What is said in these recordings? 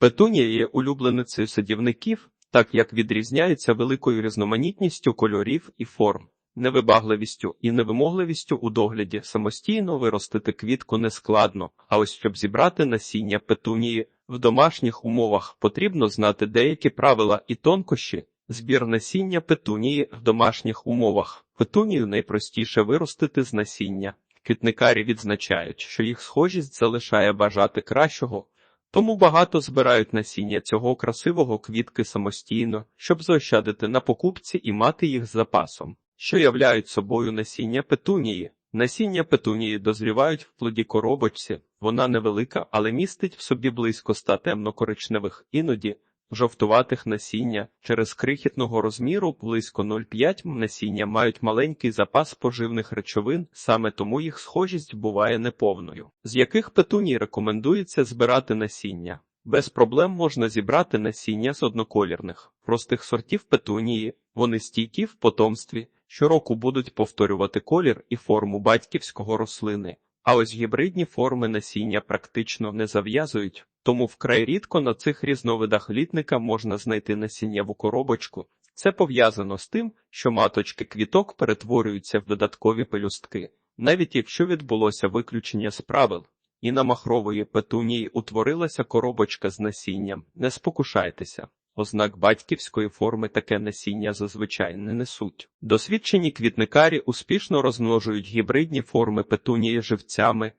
Петунія є улюбленицею садівників, так як відрізняється великою різноманітністю кольорів і форм, невибагливістю і невимогливістю у догляді. Самостійно виростити квітку нескладно, а ось щоб зібрати насіння петунії в домашніх умовах, потрібно знати деякі правила і тонкощі. Збір насіння петунії в домашніх умовах. Петунію найпростіше виростити з насіння. Квітникарі відзначають, що їх схожість залишає бажати кращого, тому багато збирають насіння цього красивого квітки самостійно, щоб заощадити на покупці і мати їх з запасом, що являють собою насіння петунії. Насіння петунії дозрівають в плоді коробочці, вона невелика, але містить в собі близько ста темно-коричневих, іноді жовтуватих насіння. Через крихітного розміру близько 0,5 м насіння мають маленький запас поживних речовин, саме тому їх схожість буває неповною. З яких петуній рекомендується збирати насіння? Без проблем можна зібрати насіння з одноколірних, простих сортів петунії, вони стійкі в потомстві, щороку будуть повторювати колір і форму батьківського рослини. А ось гібридні форми насіння практично не зав'язують, тому вкрай рідко на цих різновидах літника можна знайти насіннєву коробочку. Це пов'язано з тим, що маточки квіток перетворюються в додаткові пелюстки, навіть якщо відбулося виключення з правил. І на махрової петунії утворилася коробочка з насінням. Не спокушайтеся. Ознак батьківської форми таке насіння зазвичай не несуть. Досвідчені квітникарі успішно розмножують гібридні форми петунії живцями.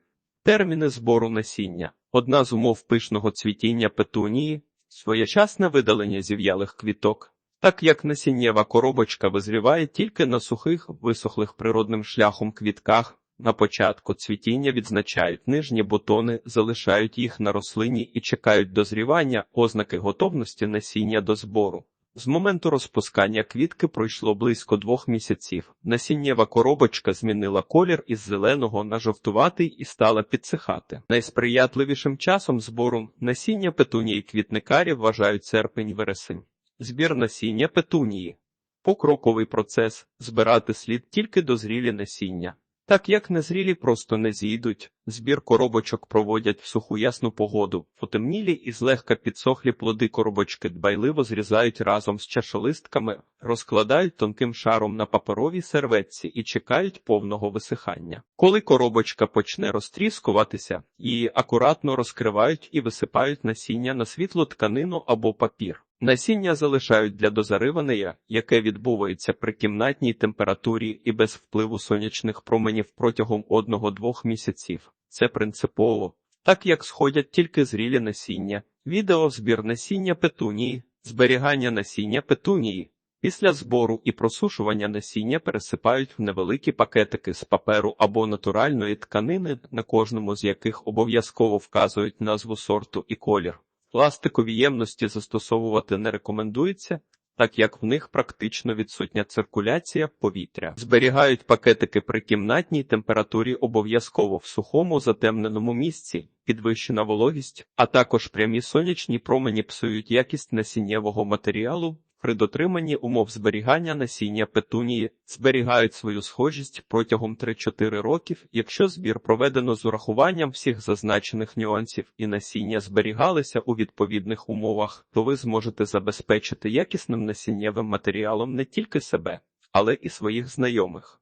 Терміни збору насіння. Одна з умов пишного цвітіння петунії своєчасне видалення зів'ялих квіток. Так як насіннєва коробочка визріває тільки на сухих, висохлих природним шляхом квітках, на початку цвітіння відзначають нижні бутони, залишають їх на рослині і чекають дозрівання, ознаки готовності насіння до збору. З моменту розпускання квітки пройшло близько двох місяців. Насіннєва коробочка змінила колір із зеленого на жовтуватий і стала підсихати. Найсприятливішим часом збору насіння петунії квітникарів вважають серпень-вересень. Збір насіння петунії. Покроковий процес збирати слід тільки дозрілі насіння. Так як незрілі просто не зійдуть, збір коробочок проводять в суху ясну погоду, потемнілі і злегка підсохлі плоди коробочки дбайливо зрізають разом з чашолистками, розкладають тонким шаром на паперовій серветці і чекають повного висихання. Коли коробочка почне розтріскуватися, її акуратно розкривають і висипають насіння на світлу тканину або папір. Насіння залишають для дозаривання, яке відбувається при кімнатній температурі і без впливу сонячних променів протягом одного-двох місяців. Це принципово, так як сходять тільки зрілі насіння, відео збір насіння петунії, зберігання насіння петунії. Після збору і просушування насіння пересипають в невеликі пакетики з паперу або натуральної тканини, на кожному з яких обов'язково вказують назву сорту і колір. Пластикові ємності застосовувати не рекомендується, так як в них практично відсутня циркуляція повітря. Зберігають пакетики при кімнатній температурі обов'язково в сухому затемненому місці, підвищена вологість, а також прямі сонячні промені псують якість насіннєвого матеріалу. При дотриманні умов зберігання насіння петунії зберігають свою схожість протягом 3-4 років, якщо збір проведено з урахуванням всіх зазначених нюансів і насіння зберігалися у відповідних умовах, то ви зможете забезпечити якісним насіннєвим матеріалом не тільки себе, але і своїх знайомих.